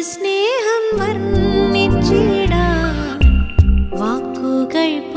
സ്നേഹം വർണിച്ചിടാ. വാക്കുകൾ